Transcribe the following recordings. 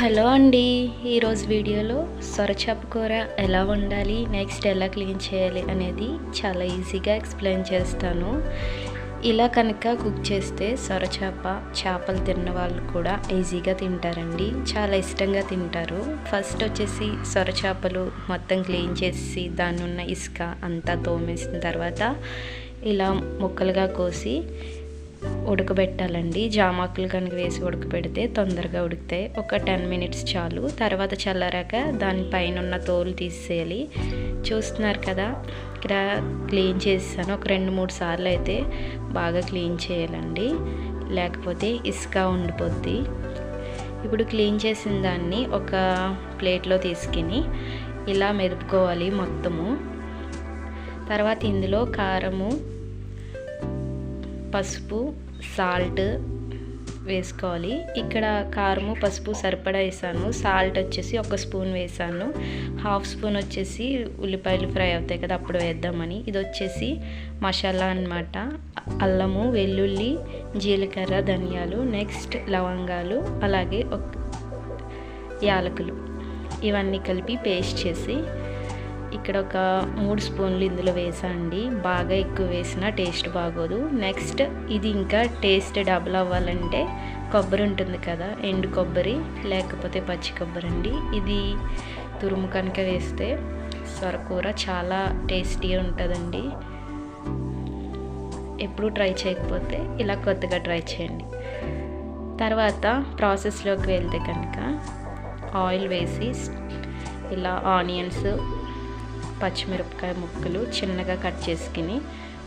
Hello అండి. ఈరోజు వీడియోలో సొరచాప కూర ఎలా వండాలి నెక్స్ట్ ఎలా క్లీన్ చేయాలి అనేది చాలా ఈజీగా ఎక్స్ప్లెయిన్ చేస్తాను. ఇలా కనుక కుక్ చేస్తే సొరచాప చేపలు తిన్న వాళ్ళు కూడా ఈజీగా తింటారండి. చాలా ఇష్టంగా తింటారు. ఫస్ట్ వచ్చేసి సొరచాపలు మొత్తం క్లీన్ చేసి దాని ఉన్న ఇసుక అంతా తోమేసిన తర్వాత ఇలా ముక్కలుగా కోసి ఉడకబెట్టాలండి. జామాకులు కనుక వేసి ఉడకబెడితే తొందరగా ఉడుకుతాయి ఒక టెన్ మినిట్స్ చాలు. తర్వాత చల్లారాక దానిపైన ఉన్న తోలు తీసేయాలి. చూస్తున్నారు కదా ఇక్కడ క్లీన్ చేసాను ఒక రెండు మూడు సార్లు అయితే బాగా క్లీన్ చేయాలండి. లేకపోతే ఇసుక ఉండిపోద్ది. ఇప్పుడు క్లీన్ చేసిన దాన్ని ఒక ప్లేట్లో తీసుకుని ఇలా మెదుపుకోవాలి మొత్తము. తర్వాత ఇందులో కారము పసుపు సాల్ట్ వేసుకోవాలి. ఇక్కడ కారము పసుపు సరిపడా వేసాను. సాల్ట్ వచ్చేసి ఒక స్పూన్ వేసాను. హాఫ్ స్పూన్ వచ్చేసి ఉల్లిపాయలు ఫ్రై అవుతాయి కదా అప్పుడు వేద్దామని. ఇది వచ్చేసి మసాలా అనమాట అల్లము వెల్లుల్లి జీలకర్ర ధనియాలు నెక్స్ట్ లవంగాలు అలాగే ఒక యాలకులు. ఇవన్నీ కలిపి పేస్ట్ చేసి ఇక్కడ ఒక మూడు స్పూన్లు ఇందులో వేసండి. బాగా ఎక్కువ వేసినా టేస్ట్ బాగోదు. నెక్స్ట్ ఇది ఇంకా టేస్ట్ డబుల్ అవ్వాలంటే కొబ్బరి ఉంటుంది కదా ఎండు కొబ్బరి లేకపోతే పచ్చి కొబ్బరి అండి. ఇది తురుము కనుక వేస్తే సొరకూర చాలా టేస్టీగా ఉంటుందండి. ఎప్పుడు ట్రై చేయకపోతే ఇలా కొత్తగా ట్రై చేయండి. తర్వాత ప్రాసెస్లోకి వెళ్తే కనుక ఆయిల్ వేసి ఇలా ఆనియన్స్ పచ్చిమిరపకాయ ముక్కలు చిన్నగా కట్ చేసుకుని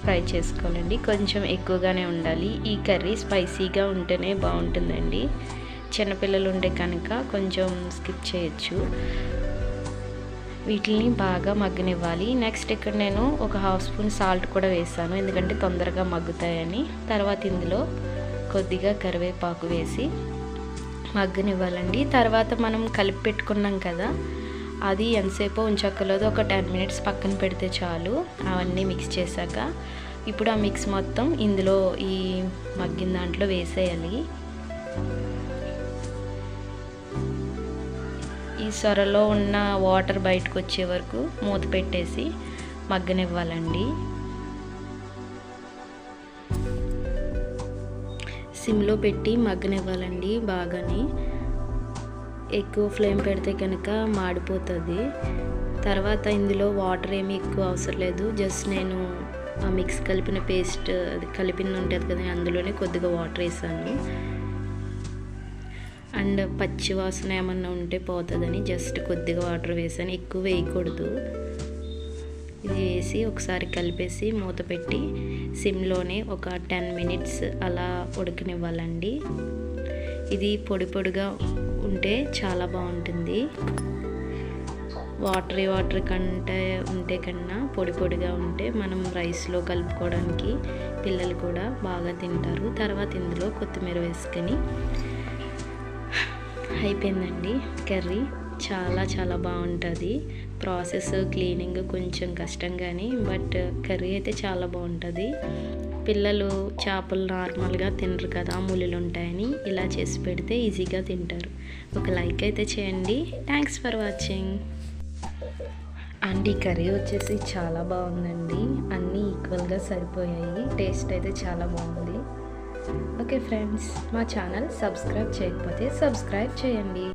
ఫ్రై చేసుకోవాలండి. కొంచెం ఎక్కువగానే ఉండాలి. ఈ కర్రీ స్పైసీగా ఉంటేనే బాగుంటుందండి. చిన్నపిల్లలు ఉంటే కనుక కొంచెం స్కిప్ చేయొచ్చు. వీటిని బాగా మగ్గనివ్వాలి. నెక్స్ట్ ఇక్కడ నేను ఒక హాఫ్ స్పూన్ సాల్ట్ కూడా వేసాను. ఎందుకంటే తొందరగా మగ్గుతాయని. తర్వాత ఇందులో కొద్దిగా కరివేపాకు వేసి మగ్గనివ్వాలండి. తర్వాత మనం కలిపి పెట్టుకున్నాం కదా అది ఎంతసేపు ఉంచక్కర్లేదు. ఒక టెన్ మినిట్స్ పక్కన పెడితే చాలు. అవన్నీ మిక్స్ చేశాక ఇప్పుడు ఆ మిక్స్ మొత్తం ఇందులో ఈ మగ్గిన దాంట్లో వేసేయాలి. ఈ సొరలో ఉన్న వాటర్ బయటకు వచ్చే వరకు మూత పెట్టేసి మగ్గనివ్వాలండి. సిమ్లో పెట్టి మగ్గనివ్వాలండి బాగానే. ఎక్కువ ఫ్లేమ్ పెడితే కనుక మాడిపోతుంది. తర్వాత ఇందులో వాటర్ ఏమి ఎక్కువ అవసరం లేదు. జస్ట్ నేను ఆ మిక్స్ కలిపిన పేస్ట్ అది కలిపిన ఉంటుంది కదా అందులోనే కొద్దిగా వాటర్ వేసాను. అండ్ పచ్చి వాసన ఏమన్నా ఉంటే పోతుందని జస్ట్ కొద్దిగా వాటర్ వేసాను. ఎక్కువ వేయకూడదు. ఇది వేసి ఒకసారి కలిపేసి మూత పెట్టి సిమ్లోనే ఒక టెన్ మినిట్స్ అలా ఉడకనివ్వాలండి. ఇది పొడి పొడిగా ఉంటే చాలా బాగుంటుంది. వాటరీ వాటర్ కంటే ఉంటే కన్నా పొడి పొడిగా ఉంటే మనం రైస్లో కలుపుకోవడానికి పిల్లలు కూడా బాగా తింటారు. తర్వాత ఇందులో కొత్తిమీర వేసుకొని అయిపోయిందండి కర్రీ. చాలా చాలా బాగుంటుంది. ప్రాసెస్ క్లీనింగ్ కొంచెం కష్టం కానీ బట్ కర్రీ అయితే చాలా బాగుంటుంది. పిల్లలు చేపలు నార్మల్గా తినరు కదా ములులు ఉంటాయని ఇలా చేసి పెడితే ఈజీగా తింటారు. ఒక లైక్ అయితే చేయండి. థ్యాంక్స్ ఫర్ వాచింగ్ అండ్ ఈ కర్రీ వచ్చేసి చాలా బాగుందండి. అన్నీ ఈక్వల్గా సరిపోయాయి. టేస్ట్ అయితే చాలా బాగుంది. ఓకే ఫ్రెండ్స్ మా ఛానల్ సబ్స్క్రైబ్ చేయకపోతే సబ్స్క్రైబ్ చేయండి.